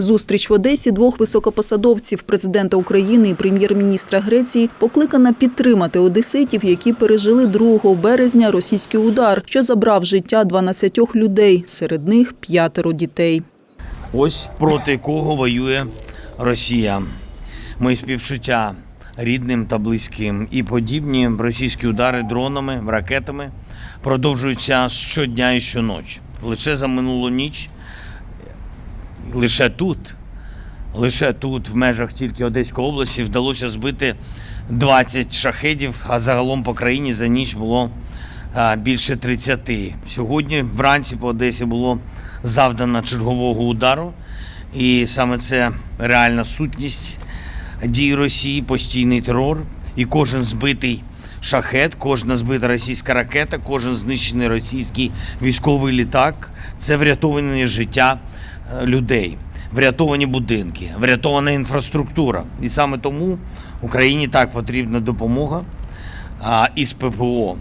Зустріч в Одесі двох високопосадовців президента України і прем'єр-міністра Греції покликана підтримати одеситів, які пережили 2 березня російський удар, що забрав життя 12 людей, серед них п'ятеро дітей. Ось проти кого воює Росія. Мої співчуття рідним та близьким. І подібні російські удари дронами, ракетами продовжуються щодня і щоночі. Лише за минулу ніч, лише тут, лише тут, в межах тільки Одеської області, вдалося збити 20 шахедів, а загалом по країні за ніч було більше 30. Сьогодні вранці по Одесі було завдано чергового удару. І саме це реальна сутність дій Росії, постійний терор. І кожен збитий шахет, кожна збита російська ракета, кожен знищений російський військовий літак це врятовані життя людей, врятовані будинки, врятована інфраструктура. І саме тому Україні так потрібна допомога а, із ППО,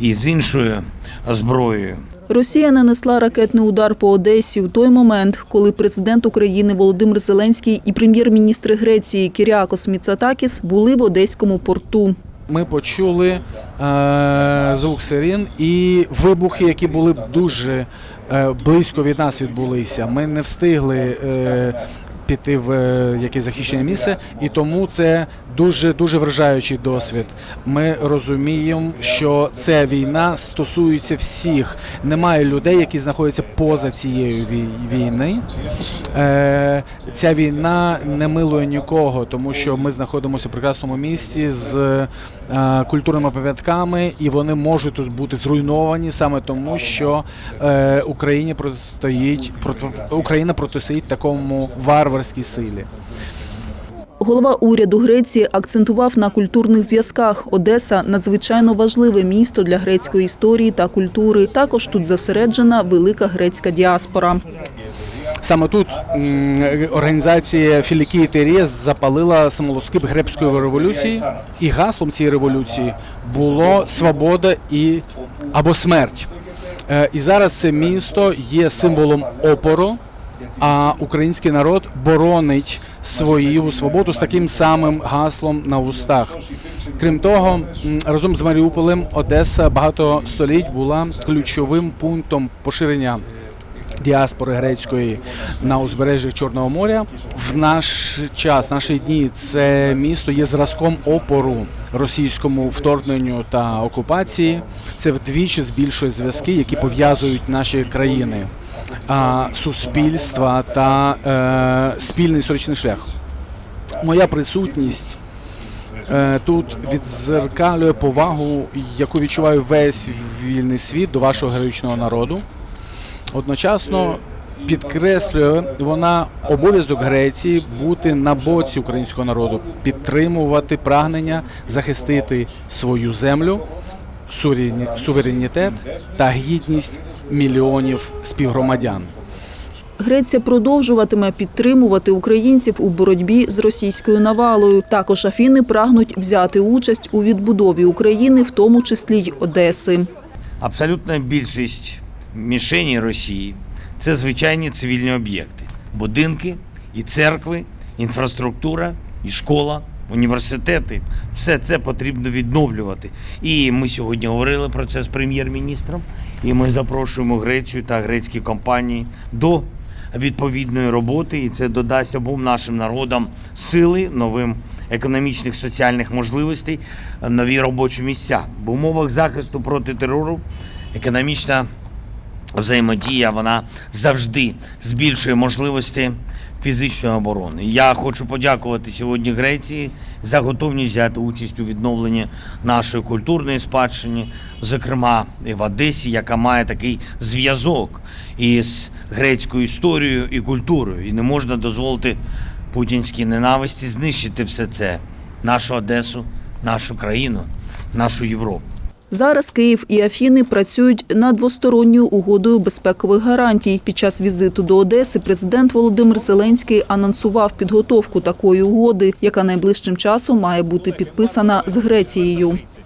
і з іншою зброєю. Росія нанесла ракетний удар по Одесі у той момент, коли президент України Володимир Зеленський і прем'єр-міністр Греції Кіріакос Міцатакіс були в одеському порту. Ми почули е, звук сирен і вибухи, які були дуже близько від нас відбулися. Ми не встигли е, піти в е, якесь захищене місце, і тому це дуже дуже вражаючий досвід. Ми розуміємо, що ця війна стосується всіх. Немає людей, які знаходяться поза цією вій- війни. Е, ця війна не милує нікого, тому що ми знаходимося в прекрасному місці з е, культурними пам'ятками, і вони можуть бути зруйновані саме тому, що Україні протистоїть проти Україна протистоїть такому варварській силі. Голова уряду Греції акцентував на культурних зв'язках. Одеса надзвичайно важливе місто для грецької історії та культури. Також тут зосереджена велика грецька діаспора. Саме тут організація Філікії Терієс запалила самолоскип гребської революції, і гаслом цієї революції було свобода і або смерть. Е, І зараз це місто є символом опору, а український народ боронить свою свободу з таким самим гаслом на устах. Крім того, разом з Маріуполем Одеса багато століть була ключовим пунктом поширення діаспори грецької на узбережжі Чорного моря. В наш час, наші дні, це місто є зразком опору російському вторгненню та окупації. Це вдвічі збільшує зв'язки, які пов'язують наші країни, а, суспільства та е, спільний історичний шлях. Моя присутність е, тут відзеркалює повагу, яку відчуває весь вільний світ до вашого героїчного народу. Одночасно підкреслює вона обов'язок Греції бути на боці українського народу, підтримувати прагнення захистити свою землю, суверені- суверенітет та гідність мільйонів співгромадян. Греція продовжуватиме підтримувати українців у боротьбі з російською навалою. Також Афіни прагнуть взяти участь у відбудові України, в тому числі й Одеси. Абсолютна більшість мішені Росії це звичайні цивільні об'єкти: будинки і церкви, інфраструктура, і школа, університети. Все це потрібно відновлювати. І ми сьогодні говорили про це з прем'єр-міністром. І ми запрошуємо Грецію та грецькі компанії до відповідної роботи, і це додасть обом нашим народам сили, новим економічних соціальних можливостей, нові робочі місця. В умовах захисту проти терору економічна взаємодія вона завжди збільшує можливості фізичної оборони. Я хочу подякувати сьогодні Греції за готовність взяти участь у відновленні нашої культурної спадщини, зокрема в Одесі, яка має такий зв'язок із грецькою історією і культурою. І не можна дозволити путінській ненависті знищити все це, нашу Одесу, нашу країну, нашу Європу. Зараз Київ і Афіни працюють над двосторонньою угодою безпекових гарантій. Під час візиту до Одеси президент Володимир Зеленський анонсував підготовку такої угоди, яка найближчим часом має бути підписана з Грецією.